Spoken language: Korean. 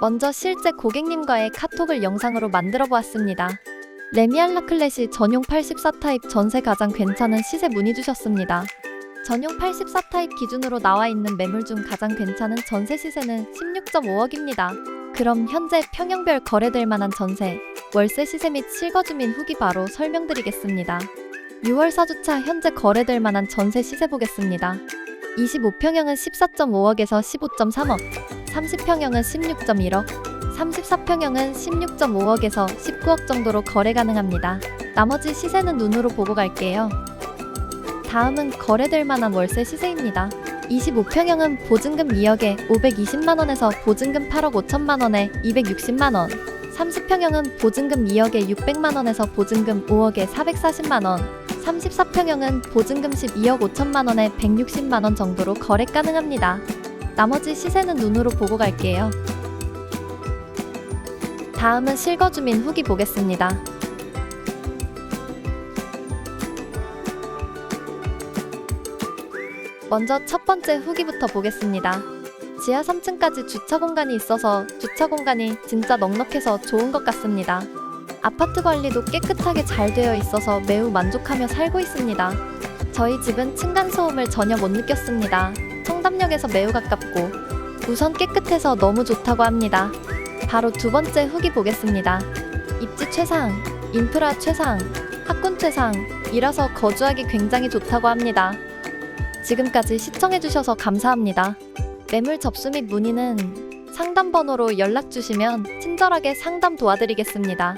먼저 실제 고객님과의 카톡을 영상으로 만들어 보았습니다. 레미알라 클래시 전용 84타입 전세 가장 괜찮은 시세 문의 주셨습니다. 전용 84타입 기준으로 나와 있는 매물 중 가장 괜찮은 전세 시세는 16.5억입니다. 그럼 현재 평형별 거래될 만한 전세, 월세 시세 및 실거주민 후기 바로 설명드리겠습니다. 6월 4주차 현재 거래될 만한 전세 시세 보겠습니다. 25평형은 14.5억에서 15.3억, 30평형은 16.1억, 34평형은 16.5억에서 19억 정도로 거래 가능합니다. 나머지 시세는 눈으로 보고 갈게요. 다음은 거래될 만한 월세 시세입니다. 25평형은 보증금 2억에 520만원에서 보증금 8억 5천만원에 260만원 30평형은 보증금 2억에 600만원에서 보증금 5억에 440만원 34평형은 보증금 12억 5천만 원에 160만 원 정도로 거래 가능합니다. 나머지 시세는 눈으로 보고 갈게요. 다음은 실거주민 후기 보겠습니다. 먼저 첫 번째 후기부터 보겠습니다. 지하 3층까지 주차 공간이 있어서 주차 공간이 진짜 넉넉해서 좋은 것 같습니다. 아파트 관리도 깨끗하게 잘 되어 있어서 매우 만족하며 살고 있습니다. 저희 집은 층간 소음을 전혀 못 느꼈습니다. 청담역에서 매우 가깝고 우선 깨끗해서 너무 좋다고 합니다. 바로 두 번째 후기 보겠습니다. 입지 최상, 인프라 최상, 학군 최상, 이라서 거주하기 굉장히 좋다고 합니다. 지금까지 시청해주셔서 감사합니다. 매물 접수 및 문의는 상담 번호로 연락 주시면 친절하게 상담 도와드리겠습니다.